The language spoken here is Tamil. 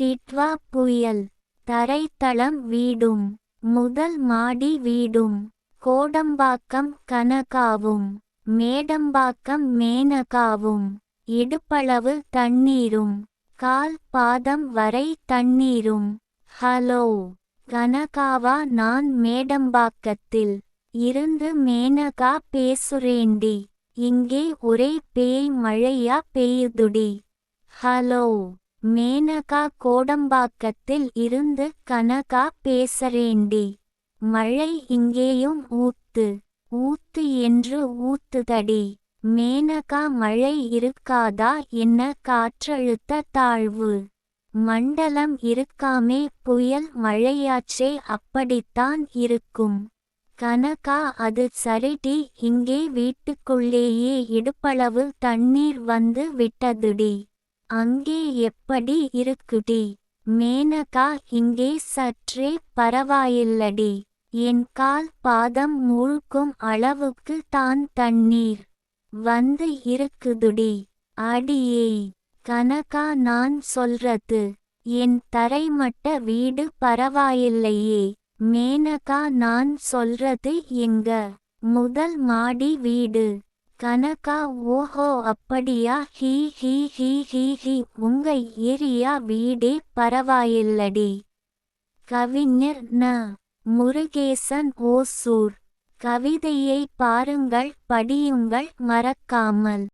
டிட்வா புயல். தரைத்தளம் வீடும். முதல் மாடி வீடும். கோடம்பாக்கம் கனகாவும். மேடம்பாக்கம் மேனகாவும். இடுப்பளவு தண்ணீரும். கால் பாதம் வரை தண்ணீரும். ஹலோ. கனகாவா நான் மேடம்பாக்கத்தில். இருந்து மேனகா பேசுறேண்டி. இங்கே ஒரே பேய் மழையா பெய்யுதுடி. ஹலோ. மேனகா கோடம்பாக்கத்தில் இருந்து கனகா பேசறேண்டி. மழை இங்கேயும் ஊத்து ஊத்து என்று ஊத்துதடி. மேனகா மழை இருக்காதா என்ன காற்றழுத்த தாழ்வு? மண்டலம் இருக்காமே புயல் மழையாச்சே அப்படித்தான் இருக்கும். கனகா அது சரிடி இங்கே வீட்டுக்குள்ளேயே இடுப்பளவு தண்ணீர் வந்து விட்டதுடி. அங்கே எப்படி இருக்குடி? மேனகா இங்கே சற்றே பரவாயில்லடி. என் கால் பாதம் மூழ்கும் அளவுக்கு தான் தண்ணீர் வந்து இருக்குதுடி. அடியே கனகா நான் சொல்றது என் தரைமட்ட வீடு பரவாயில்லையே. மேனகா நான் சொல்றது எங்க? முதல் மாடி வீடு. கனகா ஓஹோ அப்படியா? ஹீ ஹீ ஹீ ஹீ ஹீ. உங்க ஏரியா வீடே பரவாயில்லடி. கவிஞர் ந. முருகேசன் ஓசூர். கவிதையை பாருங்கள் படியுங்கள் மறக்காமல்.